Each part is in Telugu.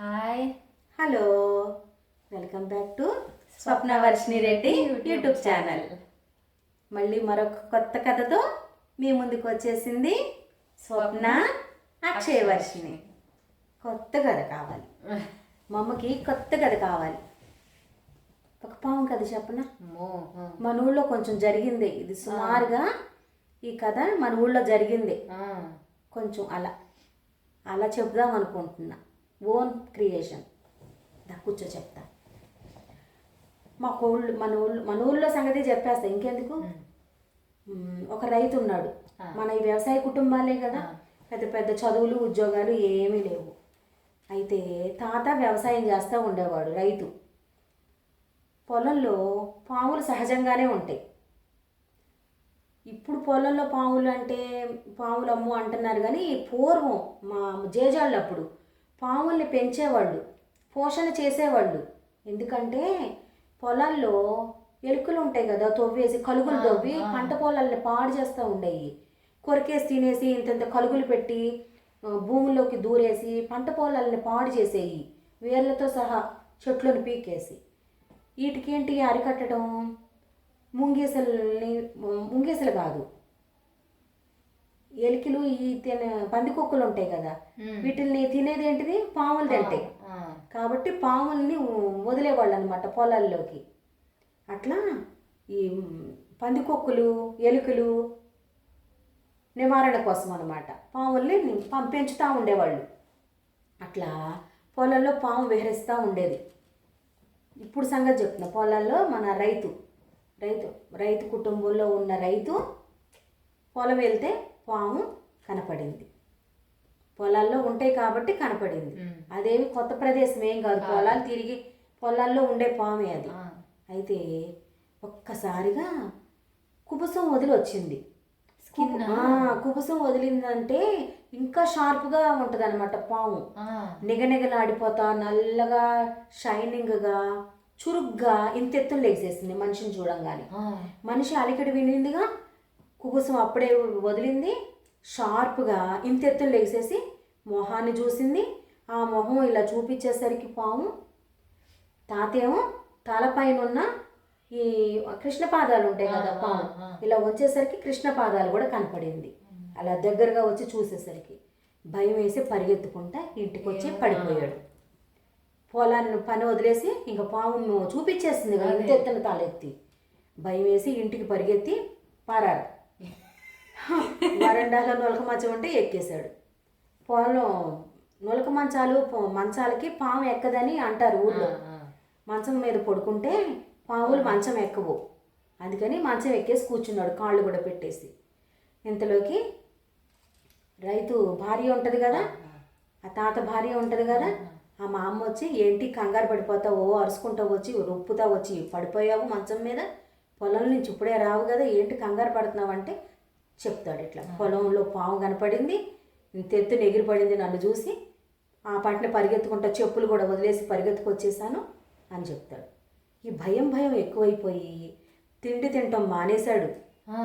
Hi hello welcome back to Swapna Varshini Reddy YouTube channel మళ్ళీ మరొక కొత్త కథతో మీ ముందుకు వచ్చేసింది స్వప్న అక్షయ వర్షిణి. కొత్త కథ కావాలి. మా అమ్మకి కొత్త కథ కావాలి. ఒక పాము కథ చెప్పనా మన ఊళ్ళో కొంచెం జరిగింది. ఇది సుమారుగా ఈ కథ మన ఊళ్ళో జరిగింది. కొంచెం అలా. అలా చెప్దాం అనుకుంటున్నా. Own creation. దా కూర్చో చెప్తా. మా ఊళ్ళు మన ఊళ్ళో మన ఊళ్ళో సంగతి చెప్పేస్తా ఇంకెందుకు? ఒక రైతు ఉన్నాడు. మన ఈ వ్యవసాయ కుటుంబాలే కదా. పెద్ద పెద్ద చదువులు ఉద్యోగాలు ఏమీ లేవు. అయితే తాత వ్యవసాయం చేస్తూ ఉండేవాడు రైతు. పొలంలో పాములు సహజంగానే ఉంటాయి. ఇప్పుడు పొలంలో పాములు అంటే పాములు అమ్ము అంటున్నారు కానీ పూర్వం మా జేజాళ్ళు అప్పుడు పాముల్ని పెంచేవాళ్ళు పోషణ చేసేవాళ్ళు. ఎందుకంటే పొలాల్లో ఎలుకలు ఉంటాయి కదా తవ్వేసి కలుగులు తవ్వి పంట పొలాల్ని పాడు చేస్తూ ఉండేవి కొరికేసి తినేసి ఇంత కలుగులు పెట్టి ఆ, భూమిలోకి దూరేసి పంట పొలాల్ని పాడు చేసేయి. వేర్లతో సహా చెట్లను పీకేసి. వీటికేంటి అరికట్టడం? ముంగీసల్ని ముంగీసలు కాదు. ఎలికలు ఈ తిన పందికొక్కులు ఉంటాయి కదా వీటిల్ని తినేది ఏంటిది? పాములు తింటాయి కాబట్టి పాముల్ని వదిలేవాళ్ళు అనమాట పొలాల్లోకి. అట్లా ఈ పందికొక్కులు ఎలుకలు నివారణ కోసం అనమాట పాముల్ని పం- పెంచుతూ ఉండేవాళ్ళు. అట్లా పొలంలో పాము విహరిస్తూ ఉండేది. ఇప్పుడు సంగతి చెప్తున్నా. పొలాల్లో మన రైతు రైతు రైతు కుటుంబంలో ఉన్న రైతు పొలం వెళ్తే పాము కనపడింది. పొలాల్లో ఉంటాయి కాబట్టి కనపడింది. అదేమి కొత్త ప్రదేశం ఏం కాదు. పొలాలు తిరిగి పొలాల్లో ఉండే పామే అది. అయితే ఒక్కసారిగా కుబుసం వదిలి వచ్చింది Skin ఆ? ఆ, కుబుసం వదిలిందంటే ఇంకా షార్ప్గా ఉంటుంది అనమాట పాము నిగనిగలాడిపోతా నల్లగా షైనింగ్గా చురుగ్గా ఇంతెత్తులు లేచేసింది మనిషిని చూడంగానే. మనిషి అలికిడి వినిందిగా కుబుసం అప్పుడే వదిలింది. షార్ప్గా ఇంతెత్తులు లేచేసి మొహాన్ని చూసింది. ఆ మొహం ఇలా చూపించేసరికి పాము తాతేమో తలపైన ఉన్న ఈ కృష్ణ పాదాలు ఉంటాయి కదా పాము. ఇలా వచ్చేసరికి కృష్ణ పాదాలు కూడా కనపడింది. అలా దగ్గరగా వచ్చి చూసేసరికి భయం వేసి పరిగెత్తుకుంటా ఇంటికి వచ్చి పడిపోయాడు. పొలాన్ని పని వదిలేసి ఇంకా పాము చూపించేస్తుంది కదా ఇంత ఎత్తున తాళెత్తి భయం వేసి ఇంటికి పరిగెత్తి పారారు వరండాలో నొలక మంచం ఉంటే ఎక్కేశాడు. పొలం నొలక మంచాలు మంచాలకి పాము ఎక్కదని అంటారు ఊళ్ళో మంచం మీద పడుకుంటే పాములు మంచం ఎక్కవు. అందుకని మంచం ఎక్కేసి కూర్చున్నాడు కాళ్ళు కూడా పెట్టేసి. ఇంతలోకి రైతు భార్య ఉంటుంది కదా ఆ తాత భార్య ఉంటుంది కదా ఆ మా అమ్మ వచ్చి ఏంటి కంగారు పడిపోతావు అరుచుకుంటా వచ్చి రొప్పుతా వచ్చి పడిపోయావు మంచం మీద? పొలం నుంచి ఇప్పుడే రావు కదా ఏంటి కంగారు పడుతున్నావు? అంటే చెప్తాడు ఇట్లా. పొలంలో పాము కనపడింది ఇంత ఎత్తున ఎగిరిపడింది నన్ను చూసి ఆ పట్ల పరిగెత్తుకుంటా చెప్పులు కూడా వదిలేసి పరిగెత్తుకొచ్చేసాను అని చెప్తాడు. ఈ భయం భయం ఎక్కువైపోయి తిండి తినటం మానేశాడు.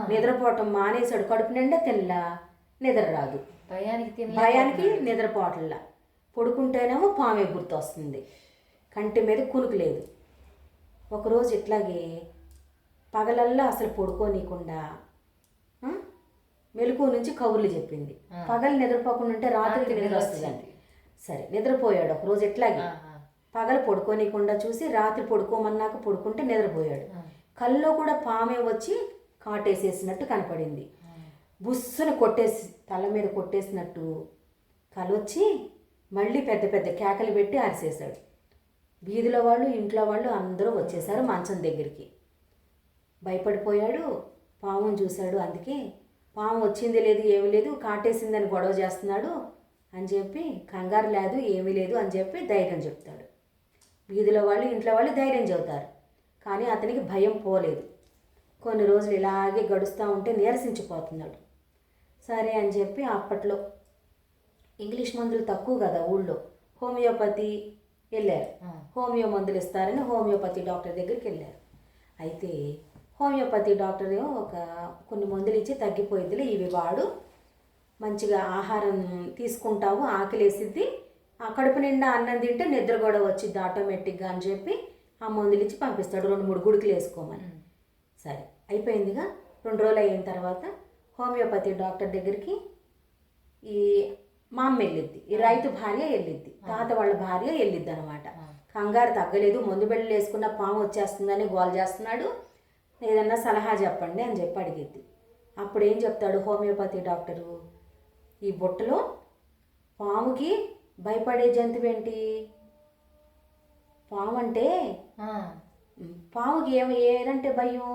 నిద్రపోవటం మానేశాడు కడుపు నిండా తినలా నిద్ర రాదు. భయానికి భయానికి నిద్రపోవట్లా. పడుకుంటేనేమో పామే గుర్తొస్తుంది కంటి మీద కునుకు లేదు. ఒకరోజు ఇట్లాగే పగలల్లా అసలు పడుకోనీయకుండా మెలకు నుంచి కబుర్లు చెప్పింది. పగలు నిద్రపోకుండా ఉంటే రాత్రికి నిద్ర వస్తుందండి. సరే నిద్రపోయాడు ఒకరోజు ఇట్లాగే ఆ, ఆ, పగలు పడుకోనీయకుండా చూసి రాత్రి పడుకోమన్నాక పడుకుంటే నిద్రపోయాడు. కల్లో కూడా పామే వచ్చి కాటేసేసినట్టు కనపడింది. బుస్సును కొట్టేసి తల మీద కొట్టేసినట్టు కలొచ్చి మళ్ళీ పెద్ద పెద్ద కేకలు పెట్టి అరిసేశాడు. వీధిలో వాళ్ళు ఇంట్లో వాళ్ళు అందరూ వచ్చేసారు మంచం దగ్గరికి. భయపడిపోయాడు పాముని చూశాడు అందుకే పాము వచ్చింది లేదు ఏమీ లేదు కాటేసిందని గొడవ చేస్తున్నాడు అని చెప్పి కంగారు లేదు ఏమీ లేదు అని చెప్పి ధైర్యం చెప్తాడు. వీధిలో వాళ్ళు ఇంట్లో వాళ్ళు ధైర్యం చెబుతారు. కానీ అతనికి భయం పోలేదు. కొన్ని రోజులు ఇలాగే గడుస్తూ ఉంటే నీరసించిపోతున్నాడు. సరే అని చెప్పి అప్పట్లో ఇంగ్లీష్ మందులు తక్కువ కదా ఊళ్ళో. హోమియోపతి వెళ్ళారు. హోమియో మందులు ఇస్తారని హోమియోపతి డాక్టర్ దగ్గరికి వెళ్ళారు. అయితే హోమియోపతి డాక్టర్ ఏమో ఒక కొన్ని మందులు ఇచ్చి తగ్గిపోయిద్దిలే. ఇవి వాడు మంచిగా ఆహారం తీసుకుంటావు ఆకలేసిద్ది. ఆ కడుపు నిండా అన్నం తింటే నిద్ర కూడా వచ్చింది ఆటోమేటిక్గా అని చెప్పి ఆ మందులు ఇచ్చి పంపిస్తాడు. రెండు మూడు గుడికలు వేసుకోమని. సరే అయిపోయిందిగా. రెండు రోజులు అయిన తర్వాత హోమియోపతి డాక్టర్ దగ్గరికి ఈ మా అమ్మ వెళ్ళిద్ది. ఈ రైతు భార్య వెళ్ళిద్ది. తాత వాళ్ళ భార్య వెళ్ళిద్ది అనమాట కంగారు తగ్గలేదు. మందు బిళ్ళలు వేసుకున్న పాము వచ్చేస్తుందని గోల్ చేస్తున్నాడు. ఏదన్నా సలహా చెప్పండి అని చెప్పి అడిగిద్ది అప్పుడు ఏం చెప్తాడు హోమియోపతి డాక్టరు? ఈ బుట్టలో పాముకి భయపడే జంతువు ఏంటి పాము అంటే పాముకి ఏం ఏదంటే భయం?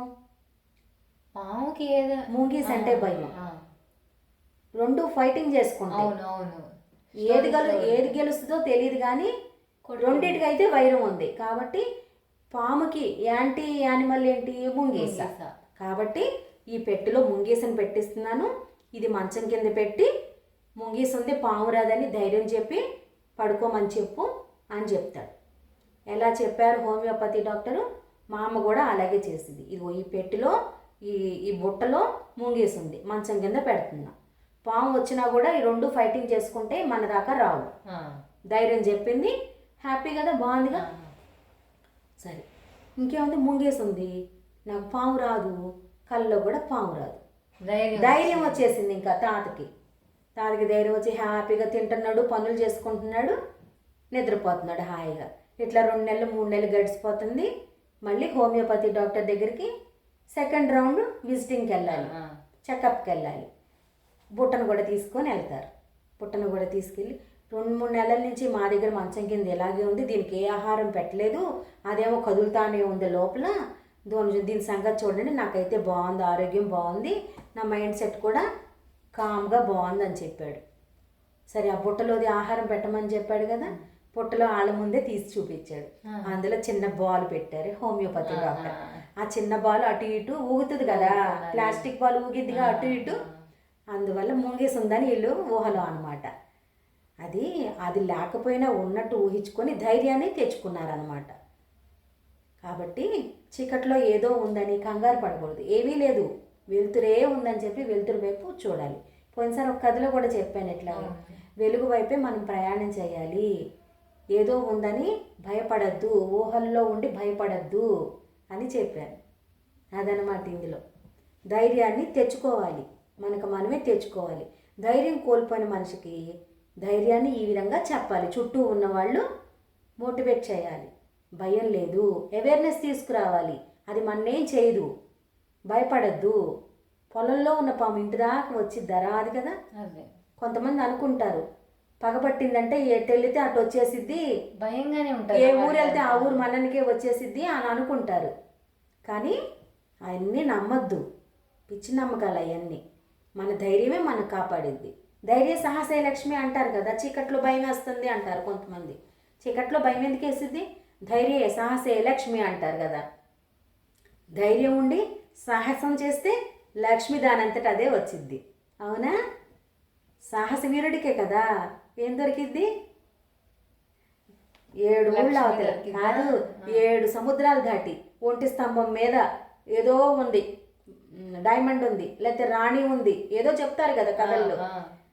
పాముకి ఏదో ముంగీస్ అంటే భయం. రెండు ఫైటింగ్ చేసుకుంటాయి అవును అవును. ఏది గెలు ఏది గెలుస్తుందో తెలియదు కానీ రెండింటికి అయితే వైరం ఉంది. కాబట్టి పాముకి యాంటీ యానిమల్ ఏంటి? ముంగీస. కాబట్టి ఈ పెట్టెలో ముంగీసని పెట్టిస్తున్నాను. ఇది మంచం కింద పెట్టి ముంగీస ఉంది పాము రాదని ధైర్యం చెప్పి పడుకోమని చెప్పు అని చెప్తాడు. ఎలా చెప్పారు హోమియోపతి డాక్టరు? మా అమ్మ కూడా అలాగే చేసింది. ఇదిగో ఈ పెట్టెలో ఈ ఈ బుట్టలో ముంగీస్ ఉంది మంచం కింద పెడుతున్నా. పాము వచ్చినా కూడా ఈ రెండు ఫైటింగ్ చేసుకుంటే మన దాకా రావు. ధైర్యం చెప్పింది. హ్యాపీ కదా? బాగుందిగా? సరే. ఇంకేముంది? ముంగేసి ఉంది నాకు పాము రాదు. కళ్ళలో కూడా పాము రాదు. ధైర్యం వచ్చేసింది ఇంకా తాతకి. తాతకి ధైర్యం వచ్చి హ్యాపీగా తింటున్నాడు పనులు చేసుకుంటున్నాడు నిద్రపోతున్నాడు హాయిగా. ఇట్లా రెండు నెలలు మూడు నెలలు గడిచిపోతుంది. మళ్ళీ హోమియోపతి డాక్టర్ దగ్గరికి సెకండ్ రౌండ్ విజిటింగ్కి వెళ్ళాలి. చెకప్కి వెళ్ళాలి. బుట్టను కూడా తీసుకొని వెళ్తారు. బుట్టను కూడా తీసుకెళ్ళి రెండు మూడు నెలల నుంచి మా దగ్గర మంచం కింద ఇలాగే ఉంది దీనికి ఏ ఆహారం పెట్టలేదు అదేమో కదులుతానే ఉంది లోపల. దీని దీని సంగతి చూడండి నాకైతే బాగుంది ఆరోగ్యం బాగుంది నా మైండ్ సెట్ కూడా కామ్గా బాగుంది అని చెప్పాడు. సరే ఆ బుట్టలోది ఆహారం పెట్టమని చెప్పాడు కదా బుట్టలో వాళ్ళ ముందే తీసి చూపించాడు. అందులో చిన్న బాల్ పెట్టారు హోమియోపతి డాక్టర్. ఆ చిన్న బాల్ అటు ఇటు ఊగుతుంది కదా ప్లాస్టిక్ బాల్ ఊగిద్దిగా అటు ఇటు. అందువల్ల ముంగేసి ఉందని వీళ్ళు ఊహలో అనమాట అది అది లేకపోయినా ఉన్నట్టు ఊహించుకొని ధైర్యాన్ని తెచ్చుకున్నారనమాట కాబట్టి చీకట్లో ఏదో ఉందని కంగారు పడకూడదు. ఏమీ లేదు. వెలుతురే ఉందని చెప్పి వెలుతురు వైపు చూడాలి. పోయినసారి ఒక కథలో కూడా చెప్పాను ఇట్లా వెలుగు వైపే మనం ప్రయాణం చేయాలి. ఏదో ఉందని భయపడద్దు. ఊహల్లో ఉండి భయపడద్దు అని చెప్పాను. అదనమాట ఇందులో. ధైర్యాన్ని తెచ్చుకోవాలి. మనకు మనమే తెచ్చుకోవాలి. ధైర్యం కోల్పోయిన మనిషికి ధైర్యాన్ని ఈ విధంగా చెప్పాలి. చుట్టూ ఉన్నవాళ్ళు మోటివేట్ చేయాలి. భయం లేదు. అవేర్నెస్ తీసుకురావాలి. అది మన్నేం చేయదు. భయపడద్దు. పొలంలో ఉన్న పాము ఇంటి దాకా వచ్చి రాదు కదా. అదే. కొంతమంది అనుకుంటారు. పగపట్టిందంటే ఎటు వెళితే అటు వచ్చేసిద్ది. భయంగానే ఉంటుంది ఏ ఊరు వెళ్తే ఆ ఊరు మననికే వచ్చేసిద్ది అని అనుకుంటారు. కానీ అవన్నీ నమ్మద్దు. పిచ్చి నమ్మకాలు అవన్నీ మన ధైర్యమే మనకు కాపాడిద్ది. ధైర్య సాహసే లక్ష్మి అంటారు కదా చీకట్లో భయం వేస్తుంది అంటారు కొంతమంది. చీకట్లో భయం ఎందుకు వేసిద్ది ధైర్య సాహసే లక్ష్మి అంటారు కదా. ధైర్యం ఉండి సాహసం చేస్తే లక్ష్మి దానంతట అదే వచ్చిద్ది అవునా? సాహస వీరుడికే కదా. ఏం దొరికిద్ది ఏడు ఊళ్ళ అవతల. దొరికిందా? కాదు ఏడు సముద్రాలు దాటి ఒంటి స్తంభం మీద ఏదో ఉంది. డైమండ్ ఉంది. లేకపోతే రాణి ఉంది. ఏదో చెప్తారు కదా కథల్లో.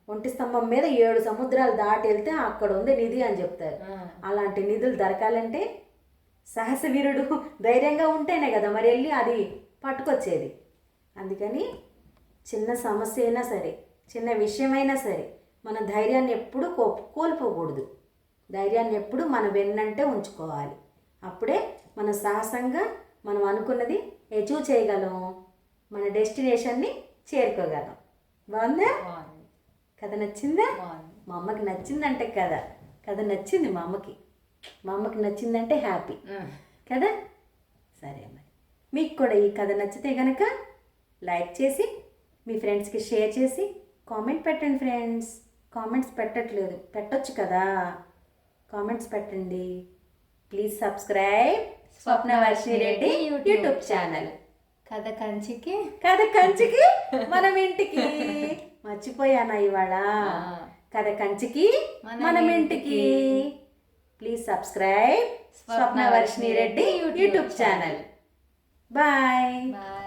ఒంటి స్తంభం మీద ఏడు సముద్రాలు దాటి వెళ్తే అక్కడ ఉంది నిధి అని చెప్తారు. అలాంటి నిధులు దొరకాలంటే సాహస వీరుడు ధైర్యంగా ఉంటేనే కదా మరి వెళ్ళి అది పట్టుకొచ్చేది. అందుకని చిన్న సమస్య అయినా సరే చిన్న విషయమైనా సరే మన ధైర్యాన్ని ఎప్పుడూ కో కోల్పోకూడదు. ధైర్యాన్ని ఎప్పుడు మన వెన్నంటే ఉంచుకోవాలి. అప్పుడే మన సాహసంగా మనం అనుకున్నది అచీవ్ చేయగలం మన డెస్టినేషన్ని చేరుకోగలం. బాగుంది. కథ నచ్చిందా? మా అమ్మకి నచ్చిందంటే కదా కథ నచ్చింది మా అమ్మకి. మా అమ్మకి నచ్చిందంటే హ్యాపీ. కదా? సరే మరి. మీకు కూడా ఈ కథ నచ్చితే కనుక లైక్ చేసి మీ ఫ్రెండ్స్కి షేర్ చేసి కామెంట్ పెట్టండి ఫ్రెండ్స్. కామెంట్స్ పెట్టట్లేదు. పెట్టొచ్చు కదా? కామెంట్స్ పెట్టండి. Please subscribe Swapnavarshini Reddy YouTube channel. కథ కంచికి కథ కంచికి మనం ఇంటికి. మర్చిపోయానా ఇవాళ? కథ కంచికి మనం ఇంటికి. Please subscribe Swapnavarshini Reddy YouTube channel. Bye bye